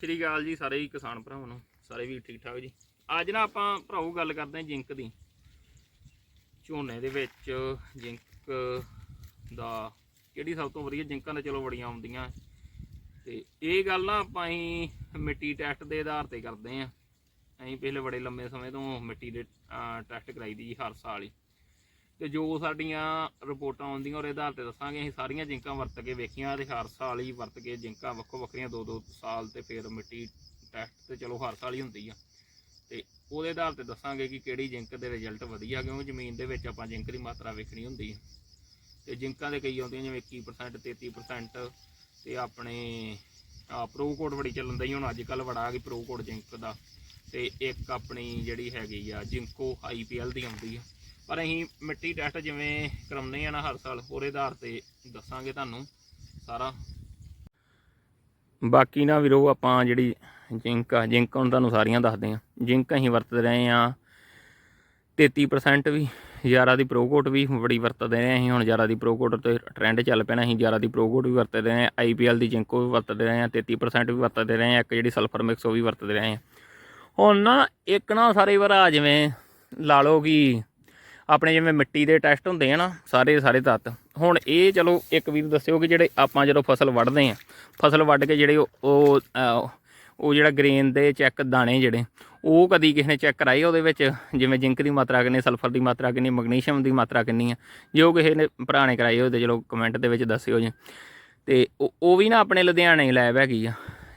ਸ੍ਰੀ ਅਕਾਲ ਜੀ ਸਾਰੇ ਹੀ ਕਿਸਾਨ ਭਰਾਵਾਂ ਨੂੰ, ਸਾਰੇ ਵੀ ਠੀਕ ਠਾਕ ਜੀ। ਅੱਜ ਨਾ ਆਪਾਂ ਭਰਾਓ ਗੱਲ ਕਰਦੇ ਹਾਂ ਜਿੰਕ ਦੀ। ਝੋਨੇ ਦੇ ਵਿੱਚ ਜਿੰਕ ਦਾ ਕਿਹੜੀ ਸਭ ਤੋਂ ਵਧੀਆ ਜਿੰਕਾਂ ਤਾਂ ਚਲੋ ਬੜੀਆਂ ਆਉਂਦੀਆਂ ਤੇ ਇਹ ਗੱਲ ਨਾ ਆਪਾਂ ਹੀ ਮਿੱਟੀ ਟੈਸਟ ਦੇ ਆਧਾਰ ਤੇ ਕਰਦੇ ਆਂ ਅਸੀਂ ਪਹਿਲੇ ਬੜੇ ਲੰਮੇ ਸਮੇਂ ਤੋਂ ਮਿੱਟੀ ਦੇ ਟੈਸਟ ਕਰਾਈ ਦੀ ਜੀ ਹਰ ਸਾਲ ਹੀ। ਤੇ ਜੋ ਸਾਡੀਆਂ ਰਿਪੋਰਟਾਂ ਆਉਂਦੀਆਂ ਉਹਦੇ ਆਧਾਰ ਤੇ ਦੱਸਾਂਗੇ, ਅਸੀਂ ਸਾਰੀਆਂ ਜਿੰਕਾਂ ਵਰਤ ਕੇ ਵੇਖੀਆਂ ਤੇ ਹਰ ਸਾਲ ਹੀ ਵਰਤ ਕੇ ਜਿੰਕਾਂ ਵੱਖੋ ਵੱਖਰੀਆਂ ਦੋ ਦੋ ਸਾਲ ਤੇ ਫਿਰ ਮਿੱਟੀ ਟੈਸਟ ਤੇ ਚਲੋ ਹਰ ਸਾਲ ਹੀ ਹੁੰਦੀ ਆ। ਤੇ ਉਹਦੇ ਆਧਾਰ ਤੇ ਦੱਸਾਂਗੇ ਕਿ ਕਿਹੜੀ ਜਿੰਕ ਦੇ ਰਿਜ਼ਲਟ ਵਧੀਆ ਕਿਉਂਕਿ ਜ਼ਮੀਨ ਦੇ ਵਿੱਚ ਆਪਾਂ ਜਿੰਕ ਦੀ ਮਾਤਰਾ ਵੇਖਣੀ ਹੁੰਦੀ ਹੈ ਤੇ ਜਿੰਕਾਂ ਦੇ ਕਈ ਆਉਂਦੀਆਂ ਜਿਵੇਂ 21% 33% ਤੇ ਆਪਣੇ ਆ ਪ੍ਰੋ ਕੋਡ ਬੜੀ ਚੱਲਣ ਦਈ ਹੁਣ ਅੱਜ ਕੱਲ ਬੜਾ ਆ ਗਈ ਪ੍ਰੋ ਕੋਡ ਜਿੰਕ ਦਾ। ਤੇ ਇੱਕ ਆਪਣੀ ਜਿਹੜੀ ਹੈਗੀ ਆ, ਜਿੰਕੋ ਆਈਪੀਐਲ ਦੀ ਆਉਂਦੀ ਆ। ਪਰ ਅਸੀਂ ਮਿੱਟੀ ਟੈਸਟ ਜਿਵੇਂ ਕਰਾਉਂਦੇ ਆ ਨਾ ਹਰ ਸਾਲ, ਉਹਦੇ ਆਧਾਰ ਤੇ ਦੱਸਾਂਗੇ ਤੁਹਾਨੂੰ ਸਾਰਾ। ਬਾਕੀ ਨਾ ਵੀਰੋ, ਆਪਾਂ ਜਿਹੜੀ ਜਿੰਕ ਆ, ਜਿੰਕ ਹੁਣ ਤੁਹਾਨੂੰ ਸਾਰੀਆਂ ਦੱਸਦੇ ਆ। ਜਿੰਕ ਅਸੀਂ ਵਰਤਦੇ ਰਹੇ ਆ 33% ਵੀ ਯਾਰਾ ਦੀ ਪ੍ਰੋਕੋਟ ਵੀ ਬੜੀ ਵਰਤਦੇ ਰਹੇ ਅਸੀਂ ਹੁਣ ਯਾਰਾ ਦੀ ਪ੍ਰੋਕੋਟ ਤੇ ਟ੍ਰੈਂਡ ਚੱਲ ਪੈਣਾ, ਅਸੀਂ ਯਾਰਾ ਦੀ ਪ੍ਰੋਕੋਟ ਵੀ ਵਰਤਦੇ ਰਹੇ ਆ ਆਈਪੀਐਲ ਦੀ ਜਿੰਕੋ ਵੀ ਵਰਤਦੇ ਰਹੇ ਆ 33% ਵੀ ਵਰਤਦੇ ਰਹੇ ਆ, ਇੱਕ ਜਿਹੜੀ ਸਲਫਰ ਮਿਕਸ ਉਹ ਵੀ ਵਰਤਦੇ ਰਹੇ ਆ। ਹੁਣ ਨਾ ਇੱਕ ਨਾ ਸਾਰੇ ਵਾਰ ਆ ਜਿਵੇਂ, ਲਾ ਲਓ ਕਿ ਆਪਣੇ ਜਿਵੇਂ ਮਿੱਟੀ ਦੇ ਟੈਸਟ ਹੁੰਦੇ ਆ ਨਾ, ਸਾਰੇ ਸਾਰੇ ਤੱਤ। ਹੁਣ ਇਹ ਚਲੋ ਇੱਕ ਵੀਰ ਦੱਸਿਓ ਕਿ ਜਿਹੜੇ ਆਪਾਂ ਜਦੋਂ ਫਸਲ ਵੱਢਦੇ ਆ, ਫਸਲ ਵੱਢ ਕੇ ਜਿਹੜੇ ਉਹ- ਉਹ ਜਿਹੜਾ ਗ੍ਰੇਨ ਦੇ ਚੈੱਕ ਦਾਣੇ ਜਿਹੜੇ, ਉਹ ਕਦੀ ਕਿਸੇ ਨੇ ਚੈੱਕ ਕਰਾਏ ਉਹਦੇ ਵਿੱਚ? ਜਿਵੇਂ ਜ਼ਿੰਕ ਦੀ ਮਾਤਰਾ ਕਿੰਨੀ ਸਲਫਰ ਦੀ ਮਾਤਰਾ ਕਿੰਨੀ ਮੈਗਨੀਸ਼ੀਅਮ ਦੀ ਮਾਤਰਾ ਕਿੰਨੀ ਆ? ਜੇ ਉਹ ਕਿਸੇ ਨੇ ਭਰਾ ਨੇ ਕਰਾਏ ਹੋਏ ਚਲੋ ਕਮੈਂਟ ਦੇ ਵਿੱਚ ਦੱਸਿਓ ਜੀ। ਤੇ ਉਹ ਵੀ ਨਾ ਆਪਣੇ ਲੁਧਿਆਣੇ ਲੈਬ ਹੈਗੀ ਆ।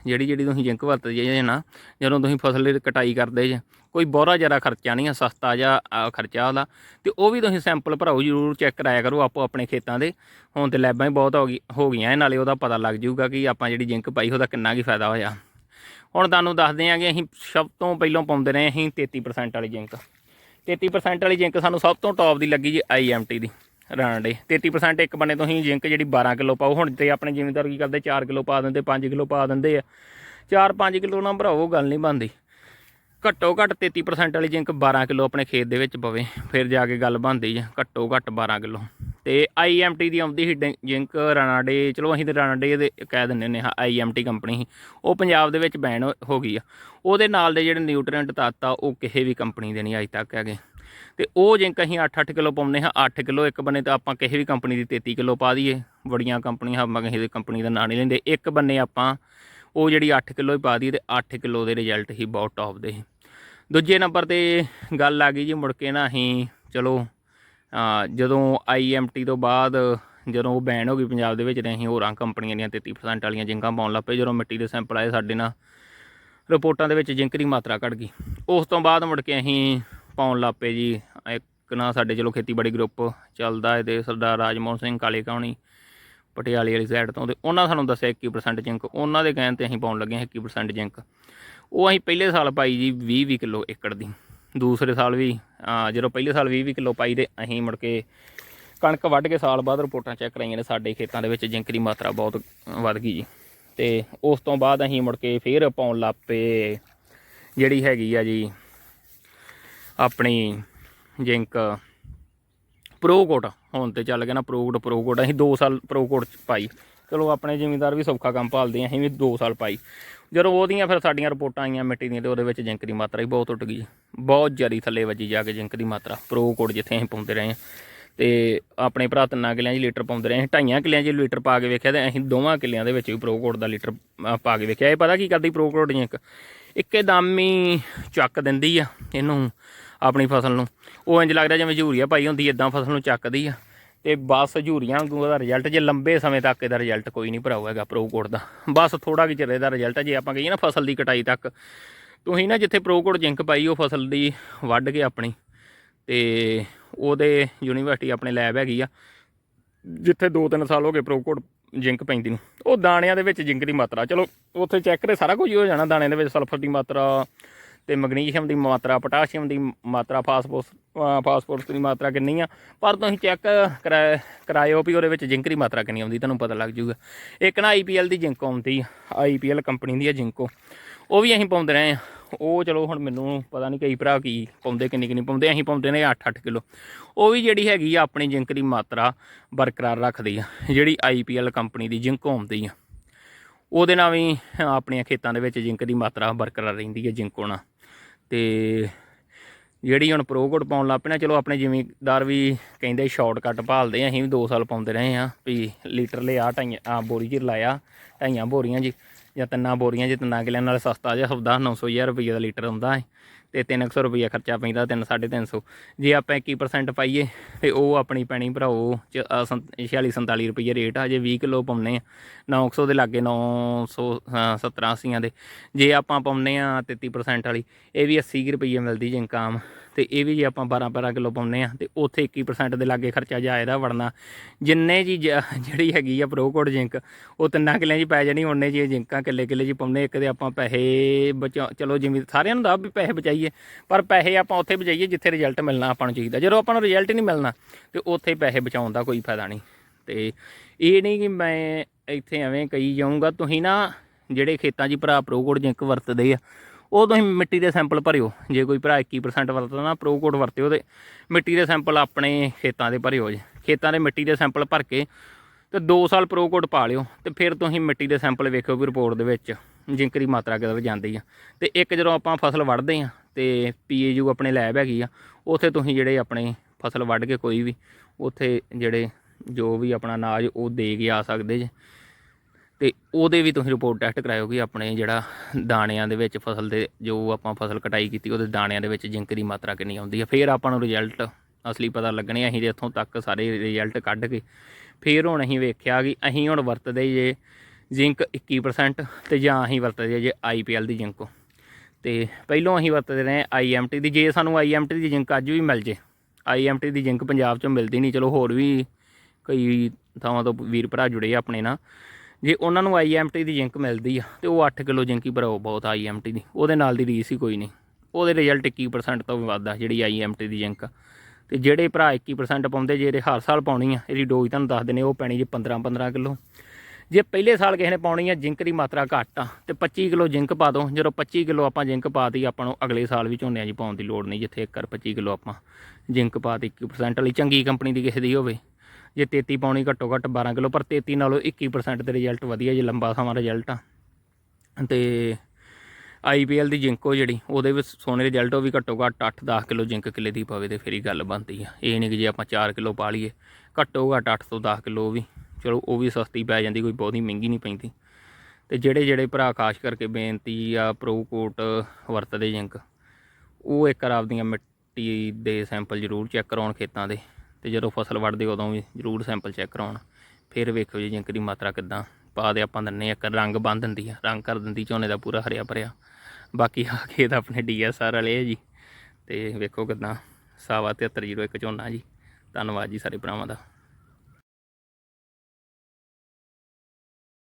ਜਿਹੜੀ ਜਿਹੜੀ ਤੁਸੀਂ ਜਿੰਕ ਵਰਤਦੇ ਜੇ ਨਾ, ਜਦੋਂ ਤੁਸੀਂ ਫਸਲ ਦੀ ਕਟਾਈ ਕਰਦੇ ਜੇ, ਕੋਈ ਬਹੁਤਾ ਜ਼ਿਆਦਾ ਖਰਚਾ ਨਹੀਂ ਆ, ਸਸਤਾ ਜਿਹਾ ਖਰਚਾ ਉਹਦਾ, ਤੇ ਉਹ ਵੀ ਤੁਸੀਂ ਸੈਂਪਲ ਭਰਾਓ, ਜ਼ਰੂਰ ਚੈੱਕ ਕਰਾਇਆ ਕਰੋ ਆਪੋ ਆਪਣੇ ਖੇਤਾਂ ਦੇ, ਹੁਣ ਤੇ ਲੈਬਾਂ ਹੀ ਬਹੁਤ ਹੋ ਗਈ, ਹੋ ਗਈਆਂ ਇਹ ਨਾਲੇ ਉਹਦਾ ਪਤਾ ਲੱਗ ਜਾਊਗਾ ਕਿ ਆਪਾਂ ਜਿਹੜੀ ਜਿੰਕ ਪਾਈ, ਉਹਦਾ ਕਿੰਨਾ ਕੀ ਫਾਇਦਾ ਹੋਇਆ। ਹੁਣ ਤੁਹਾਨੂੰ ਦੱਸਦੇ ਹਾਂ ਕਿ ਅਸੀਂ ਸਭ ਤੋਂ ਪਹਿਲਾਂ ਪਾਉਂਦੇ ਰਹੇ ਅਸੀਂ 33% ਵਾਲੀ ਜਿੰਕ। 33% ਵਾਲੀ ਜਿੰਕ ਸਾਨੂੰ ਸਭ ਤੋਂ ਟੌਪ ਦੀ ਲੱਗੀ ਜੀ ਆਈਐਮਟੀ ਦੀ। ਰਾਂਡੇ 33% ਇੱਕ ਬੰਨੇ ਤੋਂ ਹੀ ਜਿੰਕ ਜਿਹੜੀ 12 ਕਿਲੋ ਪਾਓ ਹੁਣ ਤੇ ਆਪਣੇ ਜ਼ਿਮੀਂਦਾਰ ਕੀ ਕਰਦੇ? 4 ਕਿਲੋ ਪਾ ਦਿੰਦੇ 5 ਕਿਲੋ ਪਾ ਦਿੰਦੇ ਆ। 4-5 ਕਿਲੋ ਨਾਲ ਭਰਾਵੋ ਗੱਲ ਨਹੀਂ ਬਣਦੀ। ਘੱਟੋ ਘੱਟ 33% ਵਾਲੀ ਜਿੰਕ 12 ਕਿਲੋ ਆਪਣੇ ਖੇਤ ਦੇ ਵਿੱਚ ਪਵੇ। ਫਿਰ ਜਾ ਕੇ ਗੱਲ ਬਣਦੀ ਆ, ਘੱਟੋ ਘੱਟ 12 ਕਿਲੋ। ਤੇ ਆਈਐਮਟੀ ਦੀ ਆਉਂਦੀ ਸੀ ਡਿੰ- ਜਿੰਕ ਰਾਣਾਡੇ ਚਲੋ ਅਸੀਂ ਤੇ ਰਾਣਾਡੇ ਦੇ ਕਹਿ ਦਿੰਦੇ ਨੇ ਆਈਐਮਟੀ ਕੰਪਨੀ ਸੀ। ਉਹ ਪੰਜਾਬ ਦੇ ਵਿੱਚ ਬੈਨ ਹੋ ਗਈ ਆ। ਉਹਦੇ ਨਾਲ ਦੇ ਜਿਹੜੇ ਨਿਊਟ੍ਰੀਐਂਟ ਤੱਤ ਆ, ਉਹ ਕਿਸੇ ਵੀ ਕੰਪਨੀ ਦੇ ਨਹੀਂ ਅਜੇ ਤੱਕ ਹੈਗੇ। ਤੇ ਉਹ ਜਿੰਕ ਅਸੀਂ 8-8 ਕਿਲੋ ਪਾਉਂਦੇ ਹਾਂ 8 ਕਿਲੋ ਇੱਕ ਬੰਨੇ ਤਾਂ ਆਪਾਂ ਕਿਸੇ ਵੀ ਕੰਪਨੀ ਦੀ 33 ਕਿਲੋ ਪਾ ਦਈਏ। ਬੜੀਆਂ ਕੰਪਨੀਆਂ ਆਪਾਂ ਕਿਸੇ ਦੀ ਕੰਪਨੀ ਦਾ ਨਾਂ ਨਹੀਂ ਲੈਂਦੇ। ਇੱਕ ਬੰਨੇ ਆਪਾਂ ਉਹ ਜਿਹੜੀ 8 ਕਿਲੋ ਹੀ ਪਾ ਦਈਏ ਤੇ 8 ਕਿਲੋ ਦੇ ਰਿਜ਼ਲਟ ਹੀ ਬਹੁਤ ਟੌਪ ਦੇ। ਸੀ ਦੂਜੇ ਨੰਬਰ ਤੇ ਗੱਲ ਆ ਗਈ ਜੀ ਮੁੜ ਕੇ ਨਾ ਅਸੀਂ ਚਲੋ ਆ, ਜਦੋਂ ਆਈਐਮਟੀ ਤੋਂ ਬਾਅਦ ਜਦੋਂ ਉਹ ਬੈਨ ਹੋ ਗਈ ਪੰਜਾਬ ਦੇ ਵਿੱਚ ਤੇ ਅਸੀਂ ਹੋਰਾਂ ਕੰਪਨੀਆਂ ਦੀਆਂ 33% ਵਾਲੀਆਂ ਜਿੰਕਾਂ ਪਾਉਣ ਲੱਗ ਪਏ। ਜਦੋਂ ਮਿੱਟੀ ਦੇ ਸੈਂਪਲ ਆਏ ਸਾਡੇ ਨਾਲ ਰਿਪੋਰਟਾਂ ਦੇ ਵਿੱਚ ਜਿੰਕ ਦੀ ਮਾਤਰਾ ਘਟ ਗਈ। ਉਸ ਤੋਂ ਬਾਅਦ ਮੁੜ ਕੇ ਅਸੀਂ ਪਾਉਣ ਲੱਗ ਜੀ। ਇੱਕ ਨਾ ਸਾਡੇ ਚਲੋ ਖੇਤੀਬਾੜੀ ਗਰੁੱਪ ਚੱਲਦਾ ਹੈ ਤੇ ਸਰਦਾਰ ਰਾਜਮੋਹਨ ਸਿੰਘ ਕਾਲੇ ਕਾਉਣੀ ਪਟਿਆਲੇ ਵਾਲੀ ਸਾਈਡ ਤੋਂ ਤੇ ਉਹਨਾਂ ਸਾਨੂੰ ਦੱਸਿਆ 21% ਜਿੰਕ ਉਹਨਾਂ ਦੇ ਕਹਿਣ ਤੇ ਅਸੀਂ ਪਾਉਣ ਲੱਗੇ ਹਾਂ 21% ਜਿੰਕ ਉਹ ਅਸੀਂ ਪਹਿਲੇ ਸਾਲ ਪਾਈ ਜੀ 20 20 ਕਿਲੋ ਏਕੜ ਦੀ। ਦੂਸਰੇ ਸਾਲ ਵੀ ਜਦੋਂ ਪਹਿਲੇ ਸਾਲ 20 20 ਕਿਲੋ ਪਾਈ ਤੇ ਅਸੀਂ ਮੁੜ ਕੇ ਕਣਕ ਵੱਢ ਕੇ ਸਾਲ ਬਾਅਦ ਰਿਪੋਰਟਾਂ ਚੈੱਕ ਕਰਾਈਆਂ ਨੇ ਸਾਡੇ ਖੇਤਾਂ ਦੇ ਵਿੱਚ ਜਿੰਕ ਦੀ ਮਾਤਰਾ ਬਹੁਤ ਵੱਧ ਗਈ ਜੀ। ਤੇ ਉਸ ਤੋਂ ਬਾਅਦ ਅਸੀਂ ਮੁੜ ਕੇ ਫੇਰ ਪਾਉਣ ਲੱਗ ਜਿਹੜੀ ਹੈਗੀ ਆ ਜੀ ਆਪਣੀ ਜਿੰਕ ਪ੍ਰੋ ਕੋਟ ਹੁਣ ਤੇ ਚੱਲ ਗਿਆ ਨਾ ਪ੍ਰੋ ਕੋਟ ਪ੍ਰੋ ਕੋਟ, ਅਸੀਂ 2 ਸਾਲ ਪ੍ਰੋਕੋਟ ਚ ਪਾਈ। ਚਲੋ ਆਪਣੇ ਜ਼ਿਮੀਂਦਾਰ ਵੀ ਸੌਖਾ ਕੰਮ ਭਾਲਦੇ ਆ, ਅਸੀਂ ਵੀ 2 ਸਾਲ ਪਾਈ। ਜਦੋਂ ਉਹਦੀਆਂ ਫਿਰ ਸਾਡੀਆਂ ਰਿਪੋਰਟਾਂ ਆਈਆਂ ਮਿੱਟੀ ਦੀਆਂ ਤੇ ਉਹਦੇ ਵਿੱਚ ਜਿੰਕ ਦੀ ਮਾਤਰਾ ਹੀ ਬਹੁਤ ਟੁੱਟ ਗਈ। ਬਹੁਤ ਜ਼ਿਆਦਾ ਥੱਲੇ ਵੱਜੀ ਜਾ ਕੇ ਜਿੰਕ ਦੀ ਮਾਤਰਾ ਪ੍ਰੋ ਪ੍ਰੋਕੋਟ ਜਿੱਥੇ ਅਸੀਂ ਪਾਉਂਦੇ ਰਹੇ ਹਾਂ ਤੇ ਆਪਣੇ ਭਰਾ ਤਿੰਨਾਂ ਕਿਲਿਆਂ 'ਚ ਲੀਟਰ ਪਾਉਂਦੇ ਰਹੇ ਅਸੀਂ ਢਾਈਆਂ ਕਿੱਲਿਆਂ 'ਚ ਲੀਟਰ ਪਾ ਕੇ ਵੇਖਿਆ ਤੇ ਅਸੀਂ ਦੋਵਾਂ ਕਿੱਲਿਆਂ ਦੇ ਵਿੱਚ ਵੀ ਪ੍ਰੋ ਕੋਟ ਦਾ ਲੀਟਰ ਪਾ ਕੇ ਵੇਖਿਆ। ਇਹ ਪਤਾ ਕੀ ਕਰਦੀ ਪ੍ਰੋ ਕੋਟ ਜਿੰਕ? ਇੱਕਦਮ ਹੀ ਚੱਕ ਦਿੰਦੀ ਆ ਇਹਨੂੰ ਆਪਣੀ ਫਸਲ ਨੂੰ। ਉਹ ਇੰਜ ਲੱਗਦਾ ਜਿਵੇਂ ਝੂਰੀਆ ਪਾਈ ਹੁੰਦੀ ਇਦਾਂ ਫਸਲ ਨੂੰ ਚੱਕਦੀ ਆ। ਤੇ ਬਸ ਯੂਰੀਆ ਵਾਂਗੂ ਉਹਦਾ ਰਿਜ਼ਲਟ ਜੇ ਲੰਬੇ ਸਮੇਂ ਤੱਕ ਇਹਦਾ ਰਿਜ਼ਲਟ ਕੋਈ ਨਹੀਂ ਭਰਾਊ ਹੈਗਾ ਪ੍ਰੋਕੋਟ ਦਾ। ਬਸ ਥੋੜਾ ਕਿ ਚਿਰ ਇਹਦਾ ਰਿਜ਼ਲਟ ਜੇ ਆਪਾਂ ਕਹੀਏ ਨਾ ਫਸਲ ਦੀ ਕਟਾਈ ਤੱਕ। ਤੁਸੀਂ ਨਾ ਜਿੱਥੇ ਪ੍ਰੋਕੋਟ ਜਿੰਕ ਪਾਈ, ਉਹ ਫਸਲ ਦੀ ਵੱਢ ਕੇ ਆਪਣੀ। ਤੇ ਉਹਦੇ ਯੂਨੀਵਰਸਿਟੀ ਆਪਣੇ ਲੈਬ ਹੈਗੀ ਆ। ਜਿੱਥੇ 2-3 ਸਾਲ ਹੋ ਗਏ ਪ੍ਰੋਕੋਟ ਜਿੰਕ ਪੈਂਦੀ ਨੂੰ। ਉਹ ਦਾਣਿਆਂ ਦੇ ਵਿੱਚ ਜਿੰਕ ਦੀ ਮਾਤਰਾ ਚਲੋ ਉੱਥੇ ਚੈੱਕ ਕਰੇ ਸਾਰਾ ਕੁਝ ਹੀ ਹੋ ਜਾਣਾ ਦਾਣਿਆਂ ਦੇ ਵਿੱਚ ਸਲਫਰ ਦੀ ਮਾਤਰਾ ਤੇ ਮੈਗਨੀਸ਼ੀਅਮ ਦੀ ਮਾਤਰਾ ਪੋਟਾਸ਼ੀਅਮ ਦੀ ਮਾਤਰਾ ਫਾਸਫੋਰਸ ਅ, ਫਾਸਫੋਰਸ ਦੀ ਮਾਤਰਾ ਕਿੰਨੀ ਆ। ਪਰ ਤੁਸੀਂ ਚੈੱਕ ਕਰਾਇਓ ਵੀ ਉਹਦੇ ਵਿੱਚ ਜਿੰਕ ਦੀ ਮਾਤਰਾ ਕਿੰਨੀ ਆਉਂਦੀ ਤੁਹਾਨੂੰ ਪਤਾ ਲੱਗ ਜੂਗਾ ਇੱਕ ਨਾ ਆਈਪੀਐਲ ਦੀ ਜਿੰਕ ਆਉਂਦੀ ਆ ਆਈਪੀਐਲ ਕੰਪਨੀ ਦੀ ਆ ਜਿੰਕੋ ਉਹ। ਵੀ ਅਸੀਂ ਪਾਉਂਦੇ ਰਹੇ ਆ ਉਹ ਚਲੋ ਹੁਣ ਮੈਨੂੰ ਪਤਾ ਨਹੀਂ ਕਈ ਭਰਾ ਕੀ ਪਾਉਂਦੇ, ਕਿੰਨੀ ਕਿੰਨੀ ਪਾਉਂਦੇ, ਅਸੀਂ ਪਾਉਂਦੇ ਨੇ 8-8 ਕਿਲੋ। ਉਹ ਵੀ ਜਿਹੜੀ ਹੈਗੀ ਆ, ਆਪਣੀ ਜਿੰਕ ਦੀ ਮਾਤਰਾ ਬਰਕਰਾਰ ਰੱਖਦੀ ਆ, ਜਿਹੜੀ ਆਈਪੀਐਲ ਕੰਪਨੀ ਦੀ ਜਿੰਕ ਆਉਂਦੀ ਆ। ਉਹਦੇ ਨਾਲ ਵੀ ਆਪਣੀਆਂ ਖੇਤਾਂ ਦੇ ਵਿੱਚ ਜ਼ਿੰਕ ਦੀ ਮਾਤਰਾ ਬਰਕਰਾਰ ਰਹਿੰਦੀ ਹੈ ਜ਼ਿੰਕ ਹੋਣਾ। ਤੇ ਜਿਹੜੀ ਹੁਣ ਪ੍ਰੋਕੋਟ ਪਾਉਣ ਲੱਗ ਪਏ ਨਾ, ਚਲੋ ਆਪਣੇ ਜ਼ਿਮੀਂਦਾਰ ਵੀ ਕਹਿੰਦੇ ਸ਼ਾਰਟਕਟ ਭਾਲਦੇ ਆ, ਅਸੀਂ ਵੀ 2 ਸਾਲ ਪਾਉਂਦੇ ਰਹੇ ਆ, ਵੀ ਲੀਟਰ ਲਿਆ, ਢਾਈਆਂ ਆ ਬੋਰੀ 'ਚ ਲਾਇਆ, ਢਾਈਆਂ ਬੋਰੀਆਂ ਜੀ। ਜਾਂ ਤਿੰਨਾਂ ਬੋਰੀਆਂ ਜੇ ਤਿੰਨਾਂ ਕਿਲਿਆਂ ਨਾਲ ਸਸਤਾ ਜਿਹਾ ਸੌਦਾ 900 ਹਜ਼ਾਰ ਰੁਪਏ ਦਾ ਲੀਟਰ ਆਉਂਦਾ ਹੈ ਤੇ 300 ਰੁਪਏ ਖਰਚਾ ਪੈਂਦਾ 3 350 ਜੇ ਆਪਾਂ 21% ਪਾਈਏ ਤੇ ਉਹ ਆਪਣੀ ਪੈਣੀ ਭਰਾਓ 46 47 ਰੁਪਏ ਰੇਟ ਆ, ਜੇ 20 ਕਿਲੋ ਪਾਉਨੇ ਆ 900 ਦੇ ਲਾਗੇ 900 70 80 ਦੇ। ਜੇ ਆਪਾਂ ਪਾਉਨੇ ਆ 33% ਵਾਲੀ, ਇਹ ਵੀ 80 ਕੁ ਰੁਪਏ ਮਿਲਦੀ ਜਿੰਕਾਮ ਤੇ ਇਹ ਵੀ ਜੇ ਆਪਾਂ 12 12 ਕਿਲੋ ਪਾਉਨੇ ਆ ਤੇ ਉੱਥੇ 21% ਦੇ ਲਾਗੇ ਖਰਚਾ ਜਾਇਦਾ ਵੜਨਾ। ਜਿੰਨੇ ਜੀ ਜਿਹੜੀ ਹੈਗੀ ਆ ਪ੍ਰੋਕੋਡ ਜਿੰਕ ਉਹ ਤਿੰਨਾਂ ਕਿੱਲਿਆਂ 'ਚ ਪੈ ਜਾਣੀ ਉਹਨੇ ਜੀ ਜਿੰਕਾਂ ਕਿੱਲੇ ਕਿੱਲੇ 'ਚ ਪਾਉਨੇ ਇੱਕ ਦੇ ਆਪਾਂ ਪੈਸੇ ਬਚਾ ਚਲੋ ਜਿਵੇਂ ਸਾਰਿਆਂ ਨੂੰ ਦਾ ਵੀ ਪੈਸੇ ਬਚਾਈਏ, ਪਰ ਪੈਸੇ ਆਪਾਂ ਉੱਥੇ ਬਚਾਈਏ ਜਿੱਥੇ ਰਿਜ਼ਲਟ ਮਿਲਣਾ ਆਪਾਂ ਨੂੰ ਚਾਹੀਦਾ। ਜਦੋਂ ਆਪਾਂ ਨੂੰ ਰਿਜ਼ਲਟ ਨਹੀਂ ਮਿਲਣਾ, ਤੇ ਉੱਥੇ ਪੈਸੇ ਬਚਾਉਣ ਦਾ ਕੋਈ ਫਾਇਦਾ ਨਹੀਂ। ਤੇ ਇਹ ਨਹੀਂ ਕਿ ਮੈਂ ਇੱਥੇ ਐਵੇਂ ਕਹੀ ਜਾਊਂਗਾ, ਤੁਸੀਂ ਨਾ ਜਿਹੜੇ ਖੇਤਾਂ 'ਚ ਭਰਾ ਪ੍ਰੋਕੋਡ ਜਿੰਕ ਵਰਤਦੇ ਆ ਉਹ ਤੁਸੀਂ ਮਿੱਟੀ ਦੇ ਸੈਂਪਲ ਭਰਿਓ। ਜੇ ਕੋਈ ਭਰਾ 21% ਵਰਤਦਾ ਨਾ ਪ੍ਰੋਕੋਡ ਵਰਤਿਓ ਤੇ। ਮਿੱਟੀ ਦੇ ਸੈਂਪਲ ਆਪਣੇ ਖੇਤਾਂ ਦੇ ਭਰਿਓ ਜੇ। ਖੇਤਾਂ ਦੇ ਮਿੱਟੀ ਦੇ ਸੈਂਪਲ ਭਰ ਕੇ ਤੇ 2 ਸਾਲ ਪ੍ਰੋਕੋਡ ਪਾ ਲਿਓ ਤੇ ਫਿਰ ਤੁਸੀਂ ਮਿੱਟੀ ਦੇ ਸੈਂਪਲ ਵੇਖਿਓ ਵੀ ਰਿਪੋਰਟ ਦੇ ਵਿੱਚ ਜ਼ਿੰਕ ਦੀ ਮਾਤਰਾ ਕਿਦੋਂ ਜਾਂਦੀ ਆ। ਤੇ ਇੱਕ ਜਦੋਂ ਆਪਾਂ ਫਸਲ ਵੱਢਦੇ ਆ ਤੇ ਪੀਏਯੂ ਆਪਣੇ ਲੈਬ ਹੈਗੀ ਆ, ਉੱਥੇ ਤੁਸੀਂ ਜਿਹੜੇ ਆਪਣੇ ਫਸਲ ਵੱਢ ਕੇ ਕੋਈ ਵੀ, ਉੱਥੇ ਜਿਹੜੇ ਜੋ ਵੀ ਆਪਣਾ ਅਨਾਜ ਉਹ ਦੇ ਕੇ ਆ ਸਕਦੇ ਜੇ। ਤੇ ਉਹਦੇ ਵੀ ਤੁਸੀਂ ਰਿਪੋਰਟ ਟੈਸਟ ਕਰਾਇਓ ਕਿ ਆਪਣੇ ਜਿਹੜਾ ਦਾਣਿਆਂ ਦੇ ਵਿੱਚ ਫਸਲ ਦੇ, ਜੋ ਆਪਾਂ ਫਸਲ ਕਟਾਈ ਕੀਤੀ, ਉਹਦੇ ਦਾਣਿਆਂ ਦੇ ਵਿੱਚ ਜ਼ਿੰਕ ਦੀ ਮਾਤਰਾ ਕਿੰਨੀ ਆਉਂਦੀ ਹੈ ਫਿਰ ਆਪਾਂ ਨੂੰ ਰਿਜ਼ਲਟ ਅਸਲੀ ਪਤਾ ਲੱਗਣੇ ਅਸੀਂ ਤੇ ਇੱਥੋਂ ਤੱਕ ਸਾਰੇ ਰਿਜ਼ਲਟ ਕੱਢ ਕੇ। ਫਿਰ ਹੁਣ ਅਸੀਂ ਵੇਖਿਆ ਕਿ ਅਸੀਂ ਹੁਣ ਵਰਤਦੇ ਜੇ ਜ਼ਿੰਕ 21% ਤੇ ਜਾਂ ਅਸੀਂ ਵਰਤਦੇ ਜੇ ਆਈਪੀਐਲ ਦੀ ਜ਼ਿੰਕ। ਤੇ ਪਹਿਲੋਂ ਅਸੀਂ ਵਰਤਦੇ ਰਹੇ ਆਈਐਮਟੀ ਦੀ। ਜੇ ਸਾਨੂੰ ਆਈਐਮਟੀ ਦੀ ਜ਼ਿੰਕ ਅੱਜ ਵੀ ਮਿਲ ਜੇ ਆਈਐਮਟੀ ਦੀ ਜ਼ਿੰਕ ਪੰਜਾਬ 'ਚੋਂ ਮਿਲਦੀ ਨਹੀਂ, ਚਲੋ ਹੋਰ ਵੀ ਕਈ ਥਾਵਾਂ ਤੋਂ ਵੀਰ ਭਰਾ ਜੁੜੇ ਆ ਆਪਣੇ ਨਾਲ। ਜੇ ਉਹਨਾਂ ਨੂੰ ਆਈਐਮਟੀ ਦੀ ਜ਼ਿੰਕ ਮਿਲਦੀ ਆ ਤੇ ਉਹ 8 ਕਿਲੋ ਜ਼ਿੰਕ ਹੀ ਭਰਾਓ ਬਹੁਤ ਆਈਐਮਟੀ ਦੀ, ਉਹਦੇ ਨਾਲ ਦੀ ਰੀਸ ਹੀ ਕੋਈ ਨਹੀਂ। ਉਹਦੇ ਰਿਜ਼ਲਟ 21% ਤੋਂ ਵੱਧ ਆ ਜਿਹੜੀ ਆਈਐਮਟੀ ਦੀ ਜ਼ਿੰਕ ਆ। ਤੇ ਜਿਹੜੇ ਭਰਾ 21% ਪਾਉਂਦੇ ਜੇ ਇਹਦੇ ਹਰ ਸਾਲ ਪਾਉਣੀ ਆ, ਇਹਦੀ ਡੋਜ਼ ਤੁਹਾਨੂੰ ਦੱਸ ਦਿੰਦੇ, ਉਹ ਪੈਣੀ ਜੇ 15 15 ਕਿਲੋ। ਜੇ ਪਹਿਲੇ ਸਾਲ ਕਿਸੇ ਨੇ ਪਾਉਣੀ ਆ, ਜ਼ਿੰਕ ਦੀ ਮਾਤਰਾ ਘੱਟ ਆ, ਤੇ 25 ਕਿਲੋ ਜ਼ਿੰਕ ਪਾ ਦਿਓ। ਜਦੋਂ 25 ਕਿਲੋ ਆਪਾਂ ਜ਼ਿੰਕ ਪਾਤੀ ਆਪਾਂ ਨੂੰ ਅਗਲੇ ਸਾਲ ਵੀ ਝੋਨਿਆਂ 'ਚ ਪਾਉਣ ਦੀ ਲੋੜ ਨਹੀਂ, ਜਿੱਥੇ 1 ਕਰ 25 ਕਿਲੋ ਆਪਾਂ ਜ਼ਿੰਕ ਪਾਤੀ 21% ਵਾਲੀ। ਚੰਗੀ ਕੰਪਨੀ ਦੀ ਕਿਸੇ ਦੀ ਹੋਵੇ। ਜੇ 33 ਪਾਉਣੀ ਘੱਟੋ ਘੱਟ 12 ਕਿਲੋ, ਪਰ 33 ਨਾਲੋਂ 21% ਦੇ ਰਿਜ਼ਲਟ ਵਧੀਆ ਜੇ, ਲੰਬਾ ਸਮਾਂ ਰਿਜ਼ਲਟ ਆ। ਤੇ ਆਈਪੀਐਲ ਦੀ ਜਿੰਕੋ ਜਿਹੜੀ, ਉਹਦੇ ਵਿੱਚ ਸੋਹਣੇ ਰਿਜ਼ਲਟ ਉਹ ਵੀ ਘੱਟੋ ਘੱਟ 8-10 ਕਿਲੋ ਜਿੰਕ ਕਿੱਲੇ ਦੀ ਪਵੇ ਤੇ ਫਿਰ ਹੀ ਗੱਲ ਬਣਦੀ ਆ। ਇਹ ਨਹੀਂ ਕਿ ਜੇ ਆਪਾਂ 4 ਕਿਲੋ ਪਾ ਲਈਏ, ਘੱਟੋ ਘੱਟ 8 ਤੋਂ 10 ਕਿਲੋ ਵੀ, ਚਲੋ ਉਹ ਵੀ ਸਸਤੀ ਪੈ ਜਾਂਦੀ, ਕੋਈ ਬਹੁਤੀ ਮਹਿੰਗੀ ਨਹੀਂ ਪੈਂਦੀ। ਤੇ ਜਿਹੜੇ ਜਿਹੜੇ ਭਰਾ ਖਾਸ ਕਰਕੇ ਬੇਨਤੀ ਆ ਪ੍ਰੋ ਕੋਟ ਵਰਤਦੇ ਜਿੰਕ, ਉਹ ਇੱਕ ਵਾਰ ਆਪਦੀਆਂ ਮਿੱਟੀ ਦੇ ਸੈਂਪਲ ਜ਼ਰੂਰ ਚੈੱਕ ਕਰਾਉਣ ਖੇਤਾਂ ਦੇ। ਤੇ ਜਦੋਂ ਫਸਲ ਵੱਢਦੇ ਉਦੋਂ ਵੀ ਜ਼ਰੂਰ ਸੈਂਪਲ ਚੈੱਕ ਕਰਾਉਣ। ਫਿਰ ਵੇਖੋ ਜੀ ਜਿੰਕ ਦੀ ਮਾਤਰਾ ਕਿੱਦਾਂ। ਪਾ ਦੇ ਆਪਾਂ ਦਿੰਨੇ ਆ, ਇੱਕ ਰੰਗ ਬੰਨ ਦਿੰਦੀ ਆ। ਰੰਗ ਕਰ ਦਿੰਦੀ ਝੋਨੇ ਦਾ ਪੂਰਾ ਹਰਿਆ ਭਰਿਆ। ਬਾਕੀ ਆ ਖੇਤ ਆਪਣੇ ਡੀਐਸਆਰ ਵਾਲੇ ਆ ਜੀ। ਤੇ ਵੇਖੋ ਕਿੱਦਾਂ। ਸਾਵਾ 7301 ਝੋਨਾ ਜੀ। ਧੰਨਵਾਦ ਜੀ ਸਾਰੇ ਭਰਾਵਾਂ ਦਾ।